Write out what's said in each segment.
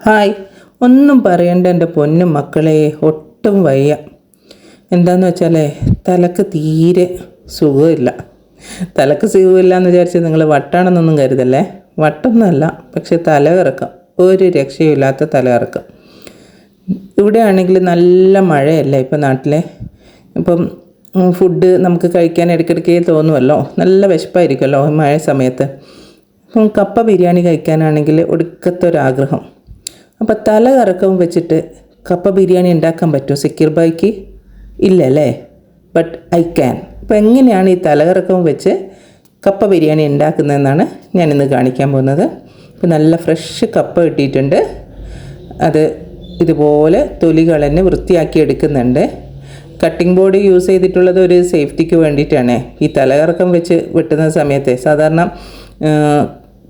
Hi. ഒന്നും പറയണ്ട എന്റെ പൊന്നും മക്കളെ. ഒട്ടും വയ്യ. എന്താന്ന് വെച്ചാലേ തലക്ക് തീരെ സുഖമില്ല. തലക്ക് സുഖമില്ല എന്ന് വിചാരിച്ച് നിങ്ങൾ വട്ടാണെന്നൊന്നും കരുതല്ലേ? വട്ടൊന്നുമല്ല പക്ഷെ തലകറക്കം. ഒരു രക്ഷയില്ലാത്ത തലകറക്കം. ഇവിടെ ആണെങ്കിൽ നല്ല മഴയല്ലേ ഇപ്പം നാട്ടിലെ? ഇപ്പം ഫുഡ് നമുക്ക് കഴിക്കാൻ ഇടയ്ക്കിടയ്ക്ക് തോന്നുമല്ലോ? നല്ല വിശപ്പായിരിക്കുമല്ലോ മഴ സമയത്ത്. അപ്പം കപ്പ ബിരിയാണി കഴിക്കാനാണെങ്കിൽ ഒടുക്കത്തൊരാഗ്രഹം. അപ്പം തല കറക്കവും വെച്ചിട്ട് കപ്പ ബിരിയാണി ഉണ്ടാക്കാൻ പറ്റുമോ? സെക്യൂർ ഇല്ല ഇല്ലല്ലേ? ബട്ട് ഐ ക്യാൻ അപ്പോൾ എങ്ങനെയാണ് ഈ തലകറക്കവും വെച്ച് കപ്പ ബിരിയാണി ഉണ്ടാക്കുന്നതെന്നാണ് ഞാനിന്ന് കാണിക്കാൻ പോകുന്നത്. അപ്പോൾ നല്ല ഫ്രഷ് കപ്പ കിട്ടിയിട്ടുണ്ട്. അത് ഇതുപോലെ തൊലി കളഞ്ഞ് വൃത്തിയാക്കി എടുക്കുന്നുണ്ട്. കട്ടിംഗ് ബോർഡ് യൂസ് ചെയ്തിട്ടുള്ളത് ഒരു സേഫ്റ്റിക്ക് വേണ്ടിയിട്ടാണ്. ഈ തലകറക്കം വെച്ച് വെട്ടുന്ന സമയത്തെ സാധാരണ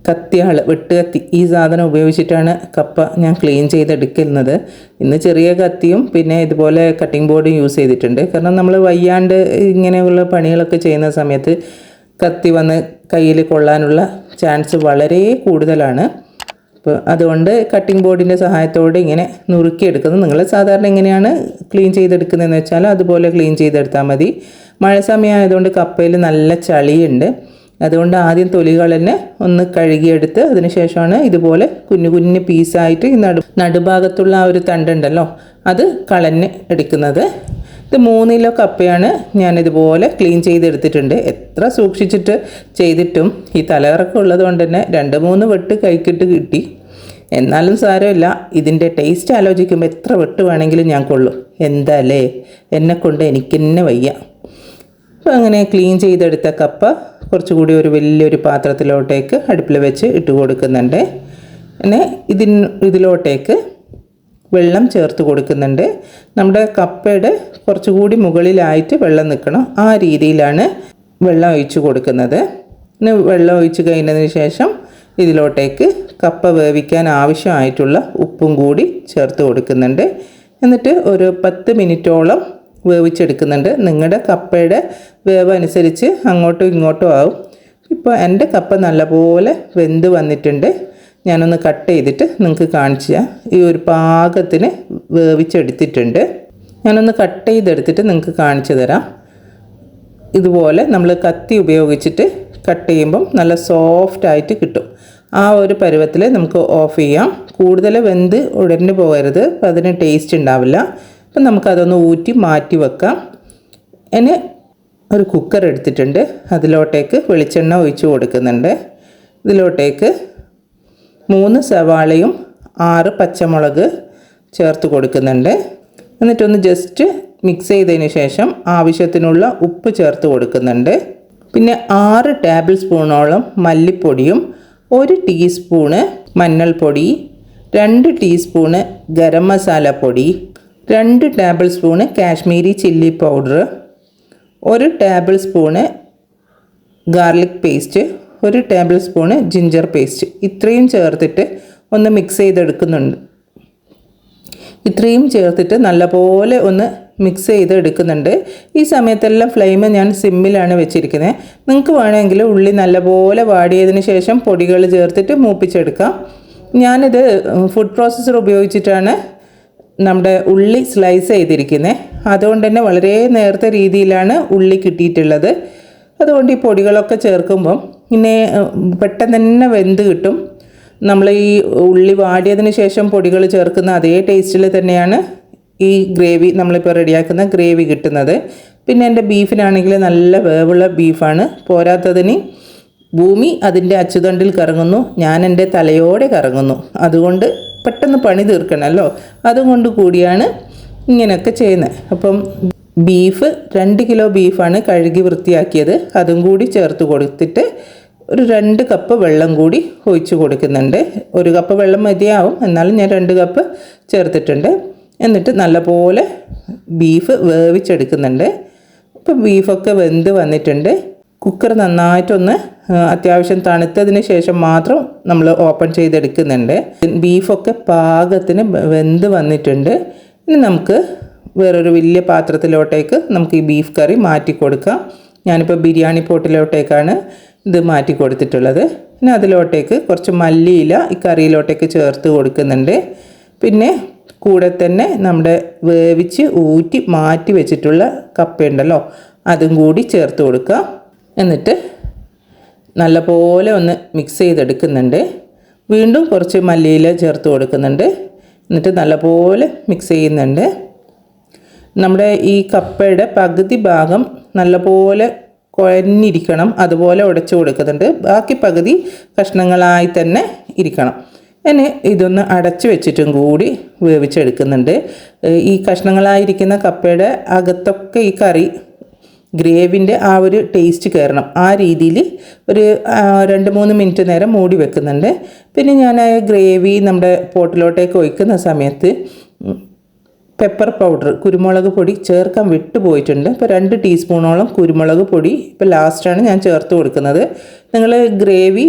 കത്തിയാൾ വെട്ടുകത്തി ഈ സാധനം ഉപയോഗിച്ചിട്ടാണ് കപ്പ ഞാൻ ക്ലീൻ ചെയ്തെടുക്കുന്നത്. ഇന്ന് ചെറിയ കത്തിയും പിന്നെ ഇതുപോലെ കട്ടിംഗ് ബോർഡും യൂസ് ചെയ്തിട്ടുണ്ട്. കാരണം നമ്മൾ വയ്യാണ്ട് ഇങ്ങനെയുള്ള പണികളൊക്കെ ചെയ്യുന്ന സമയത്ത് കത്തി വന്ന് കയ്യിൽ കൊള്ളാനുള്ള ചാൻസ് വളരെ കൂടുതലാണ്. അപ്പോൾ അതുകൊണ്ട് കട്ടിംഗ് ബോർഡിന്റെ സഹായത്തോടെ ഇങ്ങനെ നുറുക്കിയെടുക്കുന്നത്. നിങ്ങൾ സാധാരണ എങ്ങനെയാണ് ക്ലീൻ ചെയ്തെടുക്കുന്നതെന്ന് വെച്ചാൽ അതുപോലെ ക്ലീൻ ചെയ്തെടുത്താൽ മതി. മഴ സമയമായതുകൊണ്ട് കപ്പയിൽ നല്ല ചളിയുണ്ട്. അതുകൊണ്ട് ആദ്യം തൊലികൾ തന്നെ ഒന്ന് കഴുകിയെടുത്ത് അതിനുശേഷമാണ് ഇതുപോലെ കുഞ്ഞു കുഞ്ഞു പീസായിട്ട് ഈ നടു നടുഭാഗത്തുള്ള ആ ഒരു തണ്ടുണ്ടല്ലോ അത് കളഞ്ഞ് എടുക്കുന്നത്. ഇത് മൂന്നിലോ കപ്പയാണ് ഞാനിതുപോലെ ക്ലീൻ ചെയ്തെടുത്തിട്ടുണ്ട്. എത്ര സൂക്ഷിച്ചിട്ട് ചെയ്തിട്ടും ഈ തലകറക്കം ഉള്ളത് കൊണ്ട് തന്നെ രണ്ട് മൂന്ന് വെട്ട് കൈക്കിട്ട് കിട്ടി. എന്നാലും സാരമില്ല ഇതിന്റെ ടേസ്റ്റ് ആലോചിക്കുമ്പോൾ എത്ര വെട്ട് വേണമെങ്കിലും ഞാൻ കൊള്ളും. എന്താല്ലേ? എന്നെ കൊണ്ട് എനിക്കെന്നെ വയ്യ. അപ്പോൾ അങ്ങനെ ക്ലീൻ ചെയ്തെടുത്ത കപ്പ കുറച്ചുകൂടി ഒരു വലിയൊരു പാത്രത്തിലോട്ടേക്ക് അടുപ്പിൽ വെച്ച് ഇട്ട് കൊടുക്കുന്നുണ്ട്. പിന്നെ ഇതിന് ഇതിലോട്ടേക്ക് വെള്ളം ചേർത്ത് കൊടുക്കുന്നുണ്ട്. നമ്മുടെ കപ്പയുടെ കുറച്ചുകൂടി മുകളിലായിട്ട് വെള്ളം നിൽക്കണം. ആ രീതിയിലാണ് വെള്ളം ഒഴിച്ച് കൊടുക്കുന്നത്. പിന്നെ വെള്ളം ഒഴിച്ച് കഴിഞ്ഞതിന് ശേഷം ഇതിലോട്ടേക്ക് കപ്പ വേവിക്കാൻ ആവശ്യമായിട്ടുള്ള ഉപ്പും കൂടി ചേർത്ത് കൊടുക്കുന്നുണ്ട്. എന്നിട്ട് ഒരു പത്ത് മിനിറ്റോളം വേവിച്ചെടുക്കുന്നുണ്ട്. നിങ്ങളുടെ കപ്പയുടെ വേവ് അനുസരിച്ച് അങ്ങോട്ടും ഇങ്ങോട്ടും ആവും. ഇപ്പോൾ എന്റെ കപ്പ നല്ലപോലെ വെന്ത് വന്നിട്ടുണ്ട്. ഞാനൊന്ന് കട്ട് ചെയ്തിട്ട് നിങ്ങൾക്ക് കാണിച്ചു തരാം. ഈ ഒരു പാകത്തിന് വേവിച്ചെടുത്തിട്ടുണ്ട്. ഞാനൊന്ന് കട്ട് ചെയ്തെടുത്തിട്ട് നിങ്ങൾക്ക് കാണിച്ചു തരാം. ഇതുപോലെ നമ്മൾ കത്തി ഉപയോഗിച്ചിട്ട് കട്ട് ചെയ്യുമ്പം നല്ല സോഫ്റ്റ് ആയിട്ട് കിട്ടും. ആ ഒരു പരുവത്തിൽ നമുക്ക് ഓഫ് ചെയ്യാം. കൂടുതൽ വെന്ത് ഉടഞ്ഞു പോകരുത്. അപ്പോൾ അതിന് ടേസ്റ്റ് ഉണ്ടാവില്ല. അപ്പം നമുക്കതൊന്ന് ഊറ്റി മാറ്റി വെക്കാം. ഇനി ഒരു കുക്കർ എടുത്തിട്ടുണ്ട്. അതിലോട്ടേക്ക് വെളിച്ചെണ്ണ ഒഴിച്ച് കൊടുക്കുന്നുണ്ട്. ഇതിലോട്ടേക്ക് മൂന്ന് സവാളയും ആറ് പച്ചമുളക് ചേർത്ത് കൊടുക്കുന്നുണ്ട്. എന്നിട്ടൊന്ന് ജസ്റ്റ് മിക്സ് ചെയ്തതിന് ശേഷം ആവശ്യത്തിനുള്ള ഉപ്പ് ചേർത്ത് കൊടുക്കുന്നുണ്ട്. പിന്നെ ആറ് ടേബിൾ സ്പൂണോളം മല്ലിപ്പൊടിയും ഒരു ടീസ്പൂണ് മഞ്ഞൾപ്പൊടി രണ്ട് ടീസ്പൂണ് ഗരം മസാല പൊടി രണ്ട് tablespoon Kashmiri chilli powder ഒരു ടേബിൾ സ്പൂണ് ഗാർലിക് പേസ്റ്റ് ഒരു ടേബിൾ സ്പൂണ് ജിഞ്ചർ പേസ്റ്റ് ഇത്രയും ചേർത്തിട്ട് ഒന്ന് മിക്സ് ചെയ്തെടുക്കുന്നുണ്ട്. ഇത്രയും ചേർത്തിട്ട് നല്ലപോലെ ഒന്ന് മിക്സ് ചെയ്ത് എടുക്കുന്നുണ്ട് ഈ സമയത്തെല്ലാം ഫ്ലെയിം ഞാൻ സിമ്മിലാണ് വെച്ചിരിക്കുന്നത് നിങ്ങൾക്ക് വേണമെങ്കിൽ ഉള്ളി നല്ലപോലെ വാടിയതിന് ശേഷം പൊടികൾ ചേർത്തിട്ട് മൂപ്പിച്ചെടുക്കാം. ഞാനിത് ഫുഡ് പ്രോസസ്സർ ഉപയോഗിച്ചിട്ടാണ് നമ്മുടെ ഉള്ളി സ്ലൈസ് ചെയ്തിരിക്കുന്നത് അതുകൊണ്ട് തന്നെ വളരെ നേർത്ത രീതിയിലാണ് ഉള്ളി കിട്ടിയിട്ടുള്ളത്. അതുകൊണ്ട് ഈ പൊടികളൊക്കെ ചേർക്കുമ്പം പിന്നെ പെട്ടെന്ന് തന്നെ വെന്ത് കിട്ടും. നമ്മൾ ഈ ഉള്ളി വാടിയതിന് ശേഷം പൊടികൾ ചേർക്കുന്ന അതേ ടേസ്റ്റിൽ തന്നെയാണ് ഈ ഗ്രേവി നമ്മളിപ്പോൾ റെഡിയാക്കുന്ന ഗ്രേവി കിട്ടുന്നത്. പിന്നെ എന്റെ ബീഫിനാണെങ്കിൽ നല്ല വേവുള്ള ബീഫാണ്. പോരാത്തതിന് ഭൂമി അതിന്റെ അച്ചുതണ്ടിൽ കറങ്ങുന്നു. ഞാൻ എന്റെ തലയോടെ കറങ്ങുന്നു. അതുകൊണ്ട് പെട്ടെന്ന് പണി തീർക്കണമല്ലോ. അതുകൊണ്ട് കൂടിയാണ് ഇങ്ങനെയൊക്കെ ചെയ്യുന്നത്. അപ്പം ബീഫ് രണ്ട് കിലോ ബീഫാണ് കഴുകി വൃത്തിയാക്കിയത്. അതും കൂടി ചേർത്ത് കൊടുത്തിട്ട് ഒരു രണ്ട് കപ്പ് വെള്ളം കൂടി ഒഴിച്ച് കൊടുക്കുന്നുണ്ട്. ഒരു കപ്പ് വെള്ളം മതിയാവും. എന്നാലും ഞാൻ രണ്ട് കപ്പ് ചേർത്തിട്ടുണ്ട്. എന്നിട്ട് നല്ലപോലെ ബീഫ് വേവിച്ചെടുക്കുന്നുണ്ട്. അപ്പം ബീഫൊക്കെ വെന്ത് വന്നിട്ടുണ്ട്. കുക്കർ നന്നായിട്ടൊന്ന് അത്യാവശ്യം തണുത്തതിന് ശേഷം മാത്രം നമ്മൾ ഓപ്പൺ ചെയ്തെടുക്കുന്നുണ്ട്. ബീഫൊക്കെ പാകത്തിന് വെന്ത് വന്നിട്ടുണ്ട്. ഇനി നമുക്ക് വേറൊരു വലിയ പാത്രത്തിലോട്ടേക്ക് നമുക്ക് ഈ ബീഫ് കറി മാറ്റി കൊടുക്കാം. ഞാനിപ്പോൾ ബിരിയാണി പോട്ടിലോട്ടേക്കാണ് ഇത് മാറ്റി കൊടുത്തിട്ടുള്ളത്. പിന്നെ അതിലോട്ടേക്ക് കുറച്ച് മല്ലിയില ഈ കറിയിലോട്ടേക്ക് ചേർത്ത് കൊടുക്കുന്നുണ്ട്. പിന്നെ കൂടെ തന്നെ നമ്മുടെ വേവിച്ച് ഊറ്റി മാറ്റി വെച്ചിട്ടുള്ള കപ്പയുണ്ടല്ലോ അതും കൂടി ചേർത്ത് കൊടുക്കുക എന്നിട്ട് നല്ലപോലെ ഒന്ന് മിക്സ് ചെയ്തെടുക്കുന്നുണ്ട്. വീണ്ടും കുറച്ച് മല്ലിയില ചേർത്ത് കൊടുക്കുന്നുണ്ട്. എന്നിട്ട് നല്ലപോലെ മിക്സ് ചെയ്യുന്നുണ്ട്. നമ്മുടെ ഈ കപ്പയുടെ പകുതി ഭാഗം നല്ലപോലെ കുഴഞ്ഞിരിക്കണം. അതുപോലെ ഉടച്ചു കൊടുക്കുന്നുണ്ട്. ബാക്കി പകുതി കഷ്ണങ്ങളായി തന്നെ ഇരിക്കണം. ഇനി ഇതൊന്ന് അടച്ചു വെച്ചിട്ടും കൂടി വേവിച്ചെടുക്കുന്നുണ്ട്. ഈ കഷ്ണങ്ങളായിരിക്കുന്ന കപ്പയുടെ അകത്തൊക്കെ ഈ കറി ഗ്രേവിന്റെ ആ ഒരു ടേസ്റ്റ് കയറണം. ആ രീതിയിൽ ഒരു രണ്ട് മൂന്ന് മിനിറ്റ് നേരം മൂടി വെക്കുന്നുണ്ട്. പിന്നെ ഞാൻ ആ ഗ്രേവി നമ്മുടെ പോട്ടിലോട്ടേക്ക് ഒഴിക്കുന്ന സമയത്ത് പെപ്പർ പൗഡർ കുരുമുളക് പൊടി ചേർക്കാൻ വിട്ടുപോയിട്ടുണ്ട് ഇപ്പോൾ രണ്ട് ടീസ്പൂണോളം കുരുമുളക് പൊടി ഇപ്പോൾ ലാസ്റ്റാണ് ഞാൻ ചേർത്ത് കൊടുക്കുന്നത്. നിങ്ങൾ ഗ്രേവി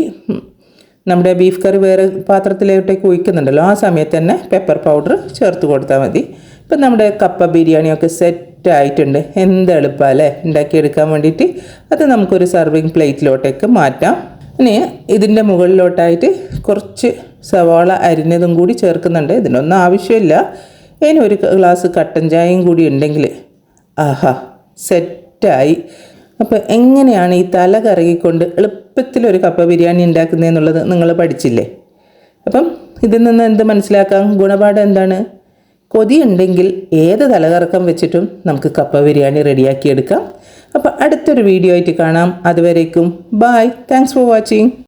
നമ്മുടെ ബീഫ് കറി വേറെ പാത്രത്തിലോട്ടേക്ക് ഒഴിക്കുന്നുണ്ടല്ലോ ആ സമയത്ത് തന്നെ പെപ്പർ പൗഡർ ചേർത്ത് കൊടുത്താൽ മതി. ഇപ്പം നമ്മുടെ കപ്പ ബിരിയാണിയൊക്കെ സെറ്റ് ആയിട്ടുണ്ട് എന്ത് എളുപ്പമല്ലേ ഉണ്ടാക്കിയെടുക്കാൻ വേണ്ടിയിട്ട്. അത് നമുക്കൊരു സർവിങ് പ്ലേറ്റിലോട്ടേക്ക് മാറ്റാം. ഇനി ഇതിന്റെ മുകളിലോട്ടായിട്ട് കുറച്ച് സവാള അരിഞ്ഞതും കൂടി ചേർക്കുന്നുണ്ട്. ഇതിനൊന്നും ആവശ്യമില്ല. ഇനി ഒരു ഗ്ലാസ് കട്ടൻ ചായയും കൂടി ഉണ്ടെങ്കിൽ ആഹാ സെറ്റായി. അപ്പോൾ എങ്ങനെയാണ് ഈ തല കറങ്ങിക്കൊണ്ട് എളുപ്പത്തിൽ ഒരു കപ്പ ബിരിയാണി ഉണ്ടാക്കുന്നതെന്നുള്ളത് നിങ്ങൾ പഠിച്ചില്ലേ? അപ്പം ഇതിൽ നിന്ന് എന്ത് മനസ്സിലാക്കാം? ഗുണപാഠം എന്താണ്? കൊതിയുണ്ടെങ്കിൽ ഏത് തലകറക്കം വെച്ചിട്ടും നമുക്ക് കപ്പ ബിരിയാണി റെഡിയാക്കിയെടുക്കാം. അപ്പോൾ അടുത്തൊരു വീഡിയോ ആയിട്ട് കാണാം. അതുവരേക്കും ബായ് താങ്ക്സ് ഫോർ വാച്ചിങ്